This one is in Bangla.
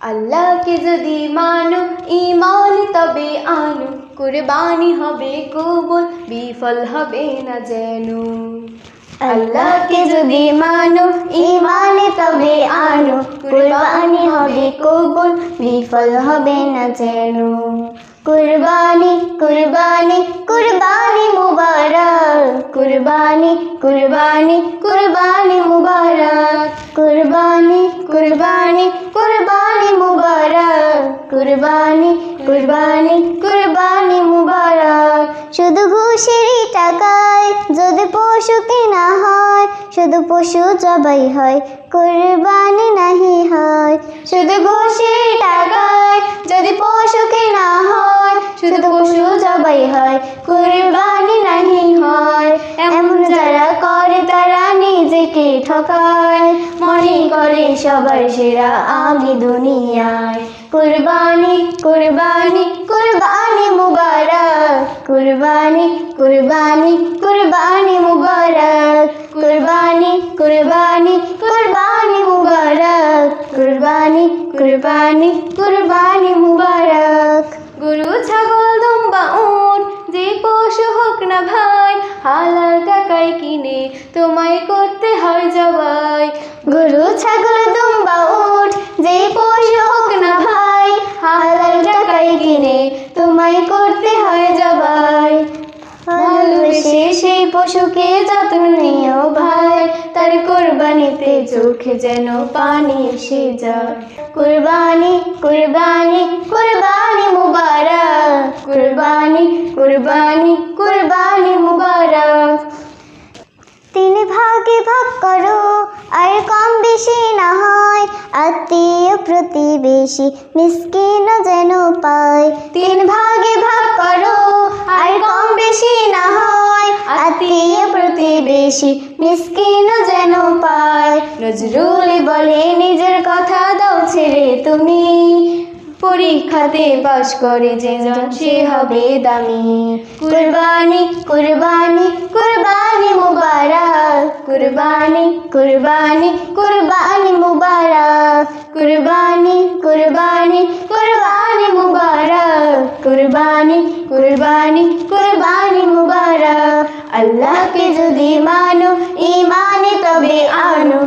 আল্লাহকে যদি মানো ইমান তবে আনো। কুরবানি হবে কবুল, বিফল হবে না যেন। আল্লাহকে যদি মানো ইমানে তবে আনো। কুরবানি হবে কবুল, বিফল হবে না যেন। কুরবানি কুরবানি কুরবানি মুবারক। কুরবানি কুরবানি কুরবানি মুবারক। কুরবানি কুরবানি কুরবানি মুবারক। কুরবানি কুরবানি কুরবানি মুবারক। শুধু ঘুষের টাকায় যদি পশু কেনা হয়, শুধু পশু জবাই হয়, কুরবানি নাহি হয়। শুধু ঘুষের টাকায় যদি পশু কেনা হয়, শুধু পশু জবাই হয়, কুরবানি নাহি হয়। এমন যারা নিজেকে ঠকায়। মনে করে সবার সেরা আমি দুনিয়ায়। কুরবানি কুরবানি কুরবানি মুবারক। কুরবানি কুরবানি কুরবানি মুবারক। কুরবানি কুরবানি কুরবানি মুবারক। কুরবানি কুরবানি কুরবানি মুবারক। গরু ছাগল দুম্বা উট যে পশু হোক না ভাই। হালাল টাকায় কিনে তোমায় করতে হয় জবাই। গরু, ছাগল, দুম্বা, উট যে পশু হোক না ভাই হালাল টাকায় কিনে তোমায় করতে হয় জবাই। ভালোবেসে সেই পশুকে যত্ন নিও ভাই, তার কোরবানিতে চোখে যেন পানি এসে যায়। কুরবানি কুরবানি কুরবানি। কুরবানি কুরবানি কুরবানি মুবারক। তিন ভাগে ভাগ করো আর কম বেশি না হয়। আত্মীয় প্রতিবেশী মিসকিন যেন পায়। তিন ভাগে ভাগ করো আর কম বেশি না হয়। আত্মীয় প্রতিবেশী মিসকিন যেন পায়। নজরুল বলে নিজের কথা দাও ছেড়ে তুমি। পরীক্ষাতে পাশ করে যে জন, সে হবে দামি। কুরবানি কুরবানি কুরবানি মুবারক। কুরবানি কুরবানি কুরবানি মুবারক। কুরবানি কুরবানি কুরবানি মুবারক। কুরবানি কুরবানি কুরবানি মুবারক। আল্লাহকে যদি মানো ইমানে তবে আনো।